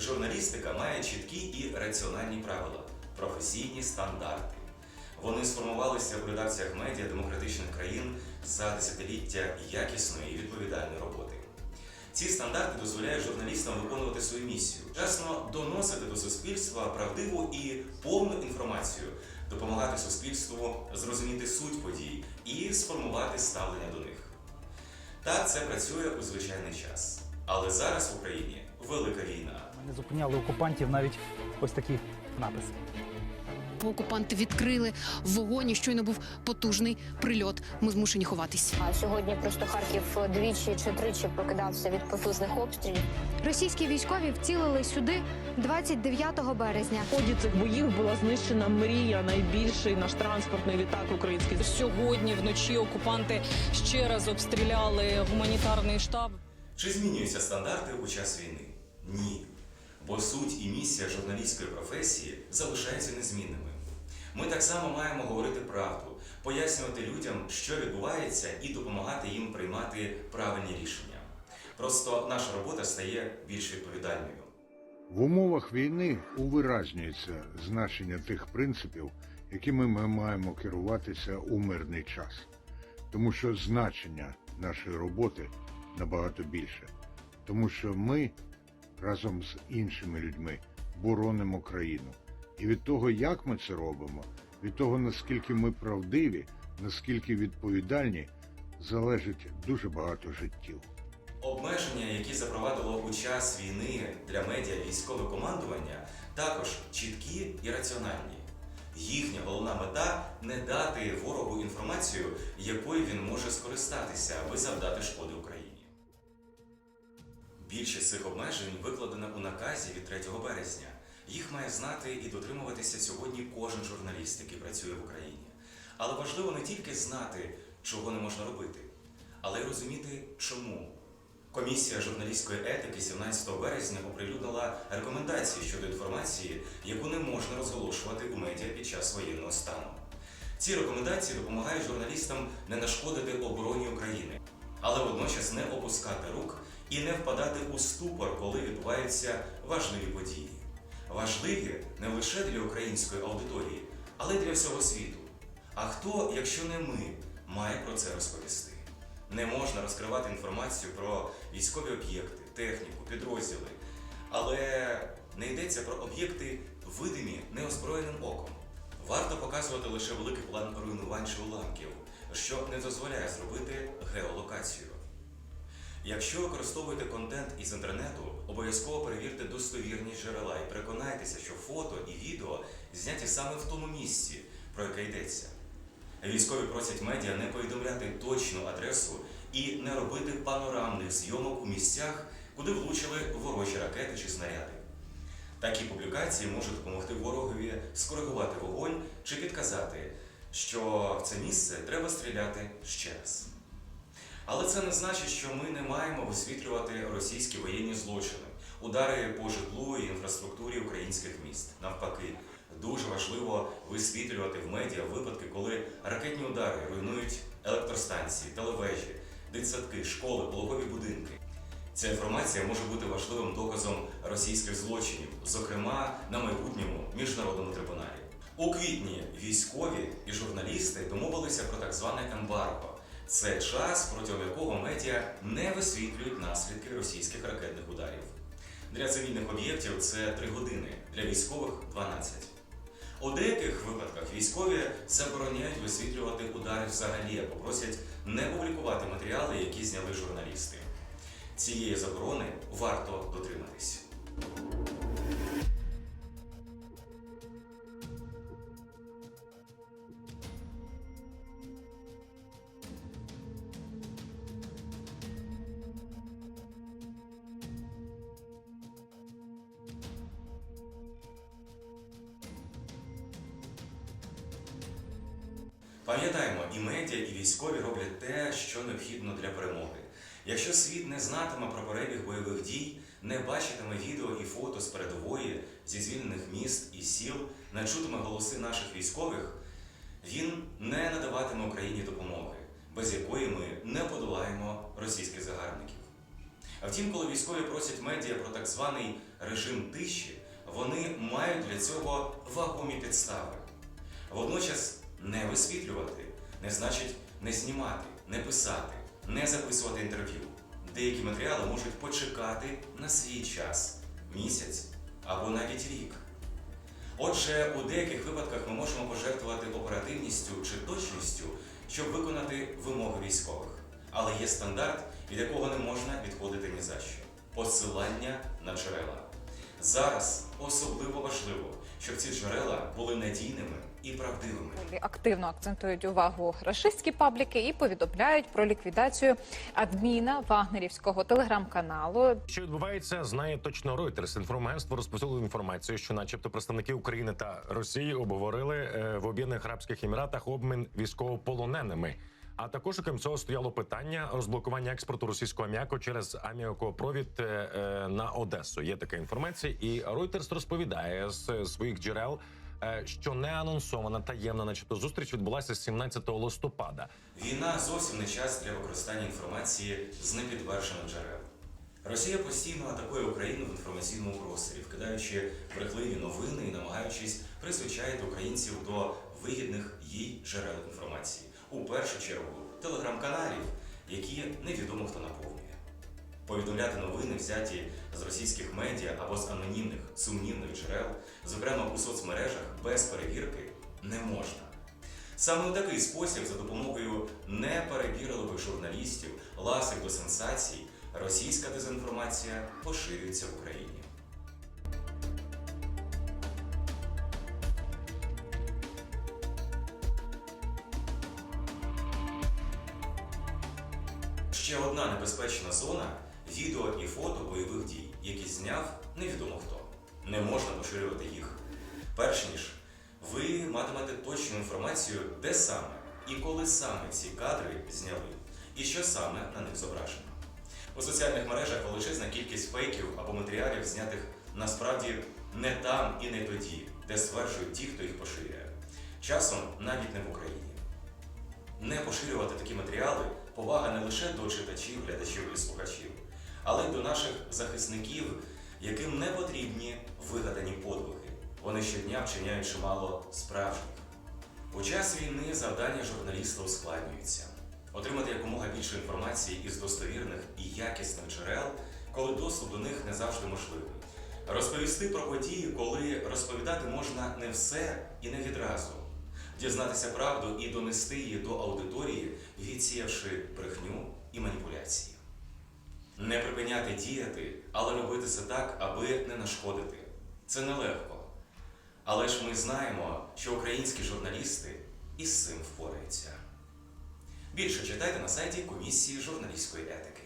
Журналістика має чіткі і раціональні правила, професійні стандарти. Вони сформувалися в редакціях медіа демократичних країн за десятиліття якісної і відповідальної роботи. Ці стандарти дозволяють журналістам виконувати свою місію, чесно доносити до суспільства правдиву і повну інформацію, допомагати суспільству зрозуміти суть подій і сформувати ставлення до них. Так це працює у звичайний час. Але зараз в Україні велика війна. Не зупиняли окупантів навіть ось такі написи. Окупанти відкрили вогонь і щойно був потужний прильот. Ми змушені ховатись. А сьогодні просто Харків двічі чи тричі прокидався від потужних обстрілів. Російські військові вцілили сюди 29 березня. В ході цих боїв була знищена мрія, найбільший наш транспортний літак український. Сьогодні вночі окупанти ще раз обстріляли гуманітарний штаб. Чи змінюються стандарти у час війни? Ні. Бо суть і місія журналістської професії залишаються незмінними. Ми так само маємо говорити правду, пояснювати людям, що відбувається, і допомагати їм приймати правильні рішення. Просто наша робота стає більш відповідальною. В умовах війни увиразнюється значення тих принципів, якими ми маємо керуватися у мирний час, тому що значення нашої роботи набагато більше, тому що ми разом з іншими людьми боронимо країну. І від того, як ми це робимо, від того, наскільки ми правдиві, наскільки відповідальні, залежить дуже багато життів. Обмеження, які запровадило у час війни для медіа військове командування, також чіткі і раціональні. Їхня головна мета не дати ворогу інформацію, якою він може скористатися, аби завдати шкоди Україні. Більшість цих обмежень викладена у наказі від 3 березня. Їх має знати і дотримуватися сьогодні кожен журналіст, який працює в Україні. Але важливо не тільки знати, чого не можна робити, але й розуміти, чому. Комісія журналістської етики 17 березня оприлюднила рекомендації щодо інформації, яку не можна розголошувати у медіа під час воєнного стану. Ці рекомендації допомагають журналістам не нашкодити обороні України, але водночас не опускати рук і не впадати у ступор, коли відбуваються важливі події. Важливі не лише для української аудиторії, але й для всього світу. А хто, якщо не ми, має про це розповісти? Не можна розкривати інформацію про військові об'єкти, техніку, підрозділи, але не йдеться про об'єкти, видимі неозброєним оком. Варто показувати лише великий план руйнувань чи уламків, що не дозволяє зробити геолокацію. Якщо використовуєте контент із інтернету, обов'язково перевірте достовірність джерела і переконайтеся, що фото і відео зняті саме в тому місці, про яке йдеться. Військові просять медіа не повідомляти точну адресу і не робити панорамних зйомок у місцях, куди влучили ворожі ракети чи снаряди. Такі публікації можуть допомогти ворогові скоригувати вогонь чи підказати, що в це місце треба стріляти ще раз. Але це не значить, що ми не маємо висвітлювати російські воєнні злочини, удари по житлу і інфраструктурі українських міст. Навпаки, дуже важливо висвітлювати в медіа випадки, коли ракетні удари руйнують електростанції, телевежі, дитсадки, школи, пологові будинки. Ця інформація може бути важливим доказом російських злочинів, зокрема на майбутньому міжнародному трибуналі. У квітні військові і журналісти домовилися про так зване ембарго. Це час, протягом якого медіа не висвітлюють наслідки російських ракетних ударів. Для цивільних об'єктів це 3 години, для військових 12. У деяких випадках військові забороняють висвітлювати удари взагалі або просять не публікувати матеріали, які зняли журналісти. Цієї заборони варто дотриматись. Пам'ятаємо, і медіа, і військові роблять те, що необхідно для перемоги. Якщо світ не знатиме про перебіг бойових дій, не бачитиме відео і фото з передової, зі звільнених міст і сіл, не чутиме голоси наших військових, він не надаватиме Україні допомоги, без якої ми не подолаємо російських загарбників. А Втім, коли військові просять медіа про так званий режим тиші, вони мають для цього вагомі підстави. Водночас не висвітлювати не значить не знімати, не писати, не записувати інтерв'ю. Деякі матеріали можуть почекати на свій час місяць або навіть рік. Отже, у деяких випадках ми можемо пожертвувати оперативністю чи точністю, щоб виконати вимоги військових. Але є стандарт, від якого не можна відходити ні за що посилання на джерела. Зараз особливо важливо, щоб ці джерела були надійними і правдивими. активно акцентують увагу рашистські пабліки і повідомляють про ліквідацію адміна вагнерівського телеграм-каналу. Що відбувається, знає точно Reuters. Інформагентство розповсюдило інформацію, що, начебто, представники України та Росії обговорили е, в Об'єднаних Арабських Еміратах обмін військовополоненими. А також окрім цього стояло питання розблокування експорту російського аміаку через аміакопровід е, е, на Одесу. Є така інформація, і Reuters розповідає з своїх джерел. Е, Що не анонсована таємна, начебто, зустріч відбулася 17 листопада. Війна зовсім не час для використання інформації з непідтверджених джерел. Росія постійно атакує Україну в інформаційному просторі, вкидаючи брехливі новини і намагаючись призвичаїти українців до вигідних їй джерел інформації. У першу чергу телеграм-каналів, які невідомо хто наповнює. Повідомляти новини, взяті з російських медіа або з анонімних сумнівних джерел, зокрема у соцмережах, без перевірки не можна. Саме у такий спосіб, за допомогою неперевірливих журналістів, ласих до сенсацій, російська дезінформація поширюється в Україні. Ще одна небезпечна зона відео і фото бойових дій, які зняв невідомо хто. Не можна поширювати їх. Перш ніж ви матимете точну інформацію, де саме і коли саме ці кадри зняли, і що саме на них зображено. У соціальних мережах величезна кількість фейків або матеріалів, знятих насправді не там і не тоді, де стверджують ті, хто їх поширює. Часом навіть не в Україні. Не поширювати такі матеріали повага не лише до читачів, глядачів і слухачів, але й до наших захисників, яким не потрібні вигадані подвиги. Вони щодня вчиняють чимало справжніх. У час війни завдання журналіста ускладнюється. Отримати якомога більше інформації із достовірних і якісних джерел, коли доступ до них не завжди можливий. Розповісти про події, коли розповідати можна не все і не відразу. Дізнатися правду і донести її до аудиторії, відсіявши брехню і маніпуляції. Не припиняти діяти, але робити це так, аби не нашкодити. Це нелегко. Але ж ми знаємо, що українські журналісти із цим впораються. Більше читайте на сайті комісії журналістської етики.